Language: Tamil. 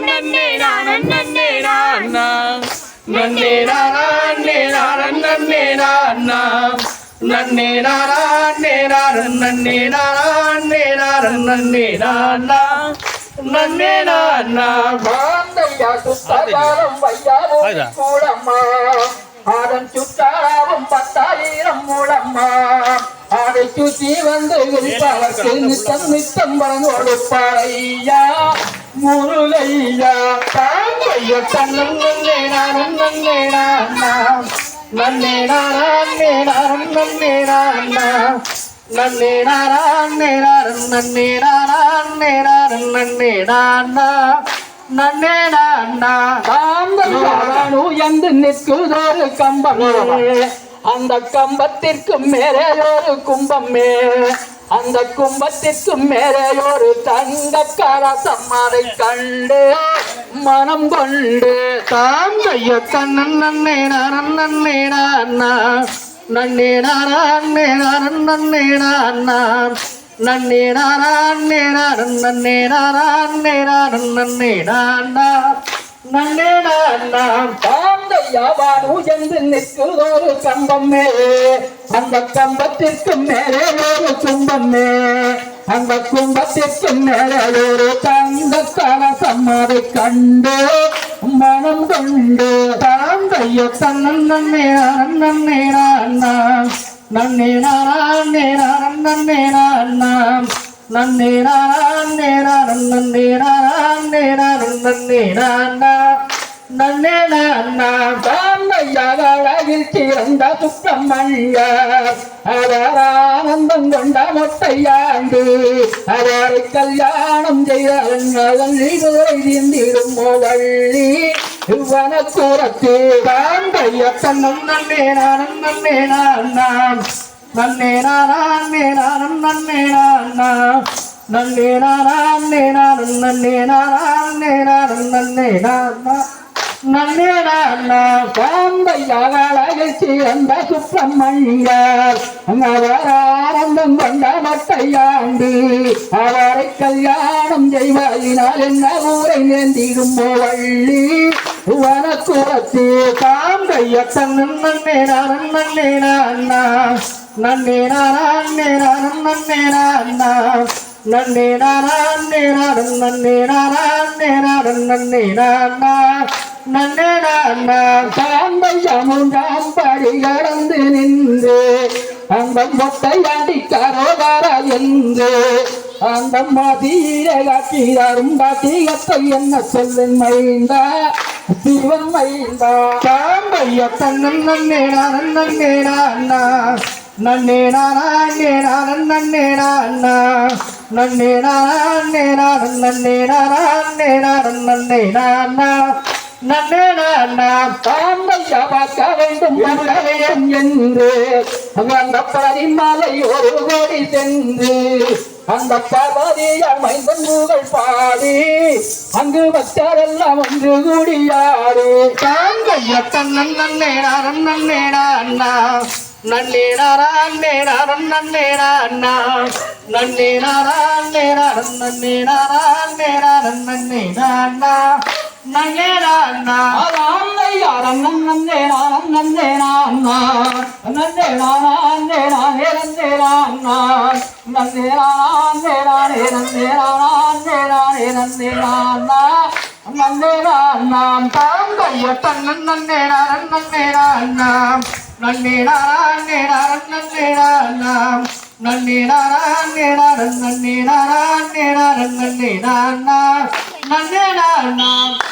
நன்னே நானன் பத்தாயிரம் மூலம்மா அதை சுற்றி வந்து இருப்பவர்க்கு நித்தம் நித்தம் கொடுப்பாளையா முருகையா தாங்கைய தன்னன் நன்னே நானும் நன்னே நானா நன்னே நானே நானும் நன்னே நானா நன்னே நானே நானும் நன்னே நானே நானும் நன்னே நானா நன்னே நானா தாம்பு எந்து நிற்குதொரு கம்பமே. அந்த கம்பத்திற்கு மேலே ஒரு கும்பமே. அந்த கும்பத்திற்கு மேலே ஒரு தங்க கலசம்மாரை கண்டு மனம் கொண்டு தாங்கைய கண்ணன் நன்னே நானன் நன்னே நானா நன்னே நானே நானன் நன்னே நானா நன்னே நானே நானன் நன்னே நானே நானன் நன்னே நானா நன்னே நானா தாந்தையாவானு என்று நிற்குதொரு கம்பமே அந்த கம்பத்திற்கு மேலே ஒரு கும்பமே அந்த கும்பத்திற்கு மேலே ஒரு தங்க கலசம் கண்டு மனம் கொண்டு தாந்தைய தன்னன் நன்னே நானன் நன்னே நான் நன்னே நான் நானன் நன்னே நானா நன்னே நானே நானன் நன்னே நானே நானன் நன்னே நன்னே நானா தாந்தையாவில் சிறந்த சுப்பிரமணியர் அவர் ஆனந்தம் கொண்ட மொட்டையாண்டு அவரை கல்யாணம் செய்தவன் இதுவரை தீர்ந்திடும் வள்ளி இவ்வனக்கூறத்து தாந்தைய தன்னம் நன்னே நான் நன்னே நான் நான் நானே நானும் நன்னே நான் நன்னே நானே நானும் நன்னே நானே நானும். நன்னே நான் நன்னே நானா பாந்தையாளர்கள் சிறந்த சுப்பிரமணியர். அவர் கொண்ட மட்டையாண்டு. அவரை கல்யாணம் செய்வாயினால் என்ன ஊரை நேர்ந்திடும் வள்ளி வனக்குறத்து காந்தைய தன்னன் நன்னே நானன் நன்னே நானா நானா நன்னே நானே நானும் நன்னே நானே நானும் நன்னே நானா நன்னே நானா கடந்து நின்று அந்த மொட்டையாண்டி கரோகார என்று. அந்த மதியிலே காட்டியாரும் பாட்டியத்தை என்ன சொல்லும் மைந்தா சிவன் மைந்தா சாம்பைய தன்னன் நன்னேடா நானன் நன்னே நானா நன்னே நானே நன்னே நானா நன்னே நானே நானன் நன்னே நானே நானன் நன்னே நான்னா நன்னே நான்னா சாம்பைய பார்க்க வேண்டும் பார்க்க என்று அந்த பரிமலை ஒரு கோடி சென்று அந்த பார்வதிய மைந்தன் புகழ் பாடி அங்கு பக்தரெல்லாம் ஒன்று கூடியாரு தாங்கைய தன்னன் நன்னே நானன் நன்னே நான்னா நன்னே நானா நன்னே நானே. நானன் நன்னே நானே நானன் நன்னே நானா. நன்னே நானா. நன்னே யாரன் நன்னே நானன் நன்னே நானா. நன்னே நானே. நானே. நன்னே நானா தன்னன் நன்னே நானன் நன்னே நானாம் நன்னே நானே நானன் நன்னே நானாம் நன்னே நானே நானன் நன்னே நானே